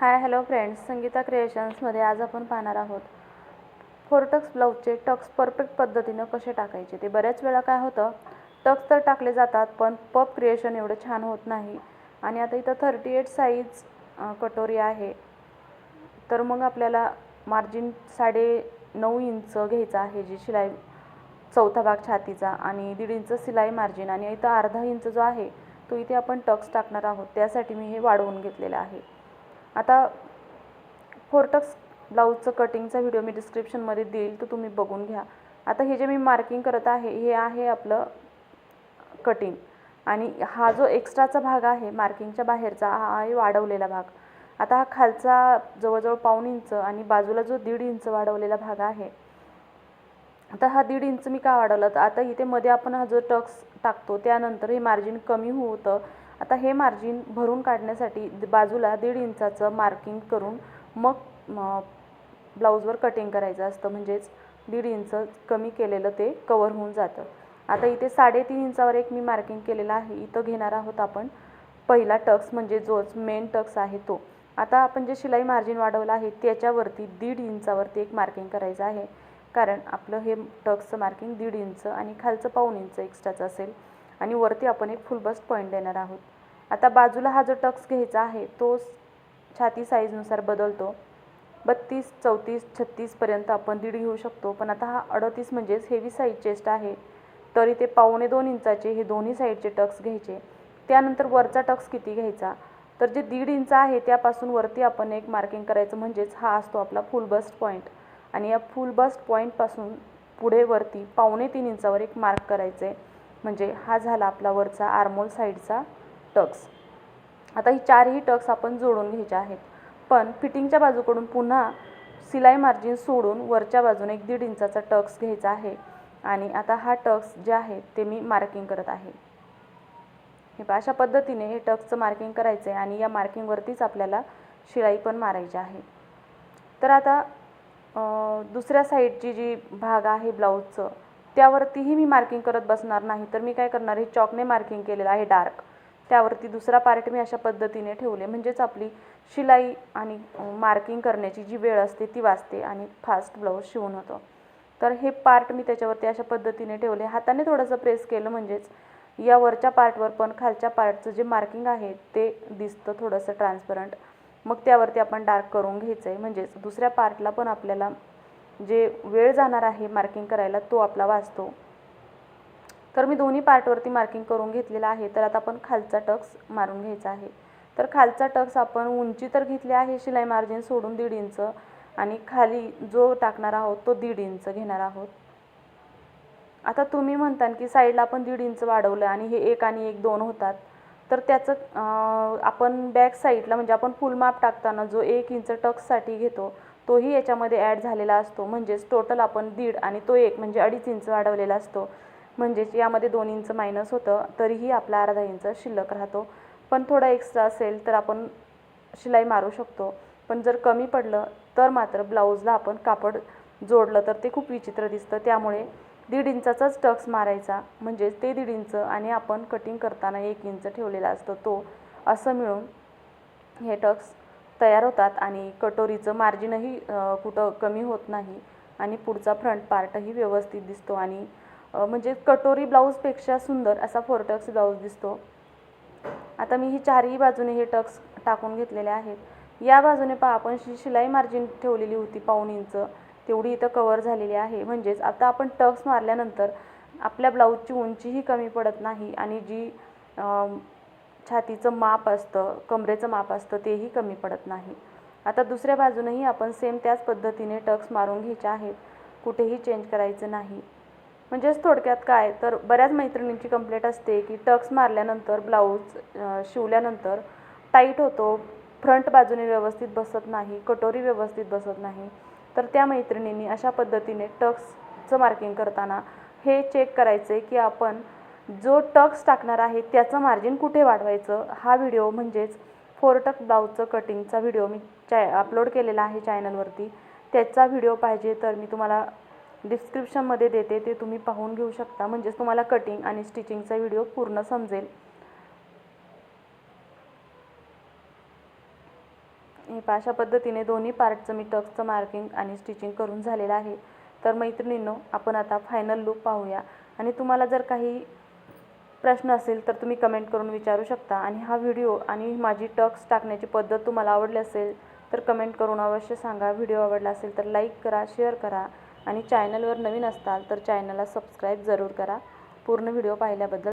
Hi hello friends. Sangeeta क्रिएशन्समध्ये आज आपण पाहणार आहोत. फोर टक्स ब्लाऊजचे टक्स परफेक्ट पद्धतीनं कसे टाकायचे? ते बऱ्याच वेळा काय होतं टक्स तर टाकले जातात पण पप क्रिएशन एवढं छान होत नाही. आणि आता इथं थर्टी एट साईज कटोरी आहे. तर मग आपल्याला मार्जिन साडे नऊ इंच घ्यायचं आहे जी शिलाई चौथा भाग छातीचा आणि दीड इंच सिलाई मार्जिन. आणि इथं अर्धा इंच जो आहे तो इथे आपण टक्स टाकणार आहोत. त्यासाठी मी हे वाढवून घेतलेलं आहे. आता फोरटक्स ब्लाऊजचं कटिंगचा व्हिडिओ मी डिस्क्रिप्शनमध्ये देईल तो तुम्ही बघून घ्या. आता हे जे मी मार्किंग करत आहे हे आहे आपलं कटिंग आणि हा जो एक्स्ट्राचा भाग आहे मार्किंगच्या बाहेरचा हा आहे वाढवलेला भाग. आता हा खालचा जवळजवळ पाऊण इंच आणि बाजूला जो दीड इंच वाढवलेला भाग आहे आता हा दीड इंच मी का वाढवला? तर आता इथे मध्ये आपण हा जो टक्स टाकतो त्यानंतर हे मार्जिन कमी होतं. आता हे मार्जिन भरून काढण्यासाठी द- बाजूला दीड इंचाचं मार्किंग करून मग ब्लाऊजवर कटिंग करायचं असतं. म्हणजेच दीड इंच कमी केलेलं ते कवर होऊन जातं. आता इथे साडेतीन इंचावर एक मी मार्किंग केलेलं आहे. इथं घेणार आहोत आपण पहिला टक्स म्हणजे जोच मेन टक्स आहे तो. आता आपण जे शिलाई मार्जिन वाढवलं आहे त्याच्यावरती दीड इंचावरती एक मार्किंग करायचं आहे. कारण आपलं हे टक्सचं मार्किंग दीड इंच आणि खालचं पाऊण इंच एक्स्ट्राचं असेल. आणि वरती आपण एक फुल बस्ट पॉईंट देणार आहोत. आता बाजूला हा जो टक्स घ्यायचा आहे तो छाती साईजनुसार बदलतो. बत्तीस चौतीस छत्तीसपर्यंत आपण दीड घेऊ शकतो. पण आता हा अडतीस म्हणजेच हेवी साईज चेस्ट आहे. तरी ते पावणे दोन इंचाचे हे दोन्ही साईडचे टक्स घ्यायचे. त्यानंतर वरचा टक्स किती घ्यायचा? तर जे दीड इंच आहे त्यापासून वरती आपण एक मार्किंग करायचं म्हणजेच हा असतो आपला फुल बस्ट पॉईंट आणि या फुल बस्ट पॉईंटपासून पुढे वरती पावणे तीन इंचावर एक मार्क करायचं आहे म्हणजे हा झाला आपला वरचा आर्मोल साईडचा टक्स. आता ही चारही टक्स आपण जोडून घ्यायचे आहेत. पण फिटिंगच्या बाजूकडून पुन्हा सिलाई मार्जिन सोडून वरच्या बाजूने एक दीड इंचाचा टक्स घ्यायचा आहे. आणि आता हा टक्स जे आहे ते मी मार्किंग करत आहे. हे अशा पद्धतीने हे टक्सचं मार्किंग करायचं आहे आणि या मार्किंगवरतीच आपल्याला शिलाई पण मारायची आहे. तर आता दुसऱ्या साईडची जी भाग आहे ब्लाऊजचं त्यावरतीही मी मार्किंग करत बसणार नाही. तर मी काय करणार हे चॉकने मार्किंग केलेलं आहे डार्क. त्यावरती दुसरा पार्ट मी अशा पद्धतीने ठेवले. म्हणजेच आपली शिलाई आणि मार्किंग करण्याची जी वेळ असते ती वाचते आणि फास्ट ब्लाऊज शिवून होतं. तर हे पार्ट मी त्याच्यावरती अशा पद्धतीने ठेवले. हाताने थोडंसं प्रेस केलं म्हणजेच या वरच्या पार्टवर पण खालच्या पार्टचं जे मार्किंग आहे ते दिसतं थोडंसं ट्रान्सपरंट मग त्यावरती आपण डार्क करून घ्यायचं आहे म्हणजेच दुसऱ्या पार्टला पण आपल्याला जे वेळ जाणार आहे मार्किंग करायला तो आपला वाचतो. तर मी दोन्ही पार्टवरती मार्किंग करून घेतलेलं आहे. तर आता आपण खालचा टक्स मारून घ्यायचा आहे. तर खालचा टक्स आपण उंची तर घेतली आहे शिलाई मार्जिन सोडून दीड इंच. आणि खाली जो टाकणार आहोत तो दीड इंच घेणार आहोत. आता तुम्ही म्हणता की साईडला आपण दीड इंच वाढवलं आणि हे एक आणि एक दोन होतात. तर त्याचं आपण बॅक साईडला म्हणजे आपण फुल माप टाकताना जो एक इंच टक्ससाठी घेतो तोही याच्यामध्ये ॲड झालेला असतो. म्हणजेच टोटल आपण दीड आणि तो एक म्हणजे अडीच इंच वाढवलेला असतो. म्हणजेच यामध्ये दोन इंच मायनस होतं तरीही आपला अर्धा इंच शिल्लक राहतो. पण थोडा एक्स्ट्रा असेल तर आपण शिलाई मारू शकतो. पण जर कमी पडलं तर मात्र ब्लाऊजला आपण कापड जोडलं तर ते खूप विचित्र दिसतं. त्यामुळे दीड इंचाचाच टक्स मारायचा. म्हणजेच ते दीड इंच आणि आपण कटिंग करताना एक इंच ठेवलेला असतो तो असं मिळून हे टक्स तयार होतात आणि कटोरीचं मार्जिनही कुठं कमी होत नाही आणि पुढचा फ्रंट पार्टही व्यवस्थित दिसतो आणि म्हणजे कटोरी ब्लाऊजपेक्षा सुंदर असा फोरटक्स ब्लाऊज दिसतो. आता मी ही चारही बाजूने हे टक्स टाकून घेतलेले आहेत. या बाजूने पहा आपण जी शिलाई मार्जिन ठेवलेली होती पाऊण इंच तेवढी इथं कवर झालेली आहे. म्हणजेच आता आपण टक्स मारल्यानंतर आपल्या ब्लाऊजची उंचीही कमी पडत नाही आणि जी छातीचं माप असतं कमरेचं माप असतं तेही कमी पडत नाही. आता दुसऱ्या बाजूनही आपण सेम त्याच पद्धतीने टक्स मारून घ्यायचे आहेत. कुठेही चेंज करायचं नाही. म्हणजेच थोडक्यात काय? तर बऱ्याच मैत्रिणींची कंप्लेंट असते की टक्स मारल्यानंतर ब्लाऊज शिवल्यानंतर टाईट होतो फ्रंट बाजूने व्यवस्थित बसत नाही कटोरी व्यवस्थित बसत नाही. तर त्या मैत्रिणींनी अशा पद्धतीने टक्सचं मार्किंग करताना हे चेक करायचे की आपण जो टक्स टाकणार आहे त्याचं मार्जिन कुठे वाढवायचं? हा व्हिडिओ म्हणजेच फोर टक ब्लाऊजचं कटिंगचा व्हिडिओ मी चॅ अपलोड केलेला आहे चॅनलवरती त्याचा व्हिडिओ पाहिजे तर मी तुम्हाला डिस्क्रिप्शनमध्ये देते ते तुम्ही पाहून घेऊ शकता. म्हणजेच तुम्हाला कटिंग आणि स्टिचिंगचा व्हिडिओ पूर्ण समजेल. हे अशा पद्धतीने दोन्ही पार्टचं मी टक्सचं मार्किंग आणि स्टिचिंग करून झालेलं आहे. तर मैत्रिणींनो आपण आता फायनल लूक पाहूया. आणि तुम्हाला जर काही प्रश्न असेल तर तुम्ही कमेंट करून विचारू शकता. आणि हा व्हिडिओ आणि माझी टक्स टाकण्याची पद्धत तुम्हाला आवडली असेल तर कमेंट करून अवश्य सांगा. व्हिडिओ आवडला असेल तर लाईक करा शेअर करा. आणि चॅनलवर नवीन असताल तर चॅनलला सबस्क्राईब जरूर करा. पूर्ण व्हिडिओ पाहिल्याबद्दल